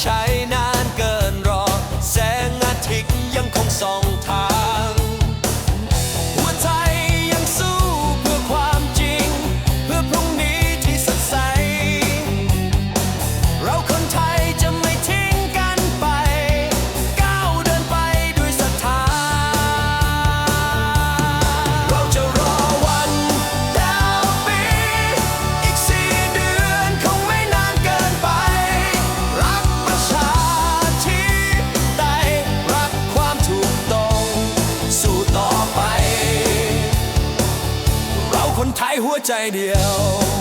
deixa หัวใจเดียว